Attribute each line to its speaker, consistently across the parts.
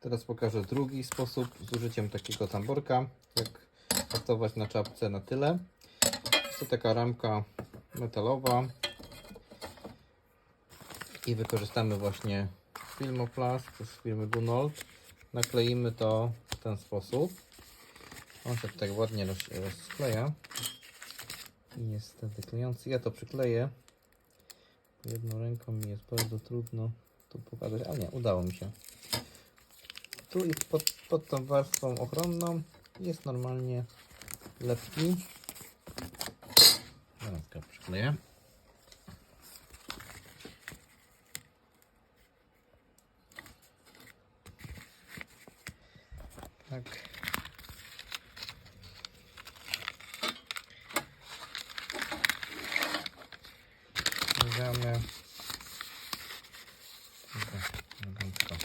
Speaker 1: Teraz pokażę drugi sposób z użyciem takiego tamborka, jak haftować na czapce na tyle. Jest to taka ramka metalowa i wykorzystamy właśnie Filmoplast z firmy Gunold. Nakleimy to w ten sposób. On się tutaj ładnie roz, rozkleja i jest wtedy klejący. Ja to przykleję. Jedną ręką mi jest bardzo trudno tu pokazać, ale nie, udało mi się. Tu i pod, pod tą warstwą ochronną jest normalnie lepki. Zaraz go przykleję. Tak. Bierzemy. Tylko elegancko.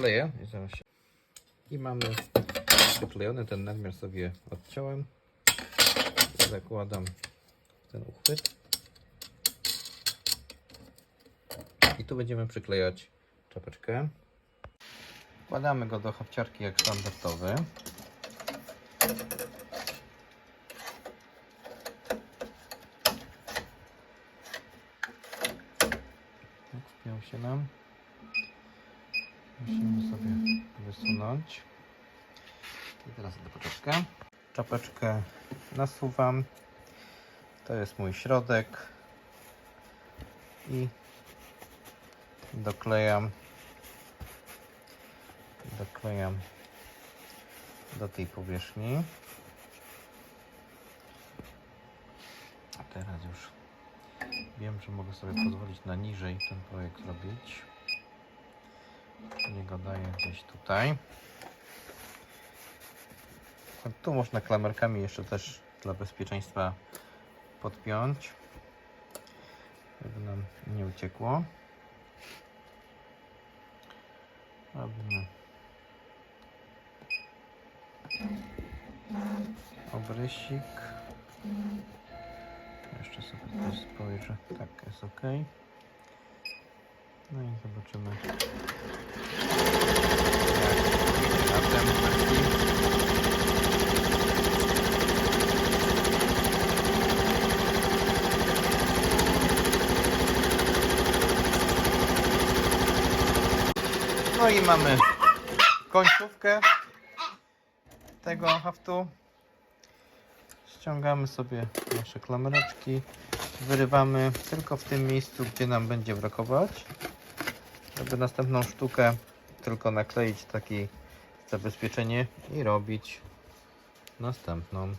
Speaker 1: Przykleję i mamy przyklejony ten nadmiar sobie odciąłem. Zakładam ten uchwyt. I tu będziemy przyklejać czapeczkę. Wkładamy go do hafciarki jak standardowy. Tak, wpiął się nam. Musimy sobie wysunąć. I teraz do początku. Czapeczkę nasuwam. To jest mój środek. I doklejam. Doklejam do tej powierzchni. A teraz już wiem, że mogę sobie pozwolić na niżej ten projekt zrobić. Nie go daję gdzieś tutaj. Tu można klamerkami jeszcze też dla bezpieczeństwa podpiąć, żeby nam nie uciekło. Robimy obrysik. Jeszcze sobie tutaj spojrzę. Tak, jest ok. No i zobaczymy. Jak idzie na tym wersji. No i mamy końcówkę tego haftu. Ściągamy sobie nasze klamereczki. Wyrywamy tylko w tym miejscu, gdzie nam będzie brakować. Żeby następną sztukę tylko nakleić takie zabezpieczenie i robić następną.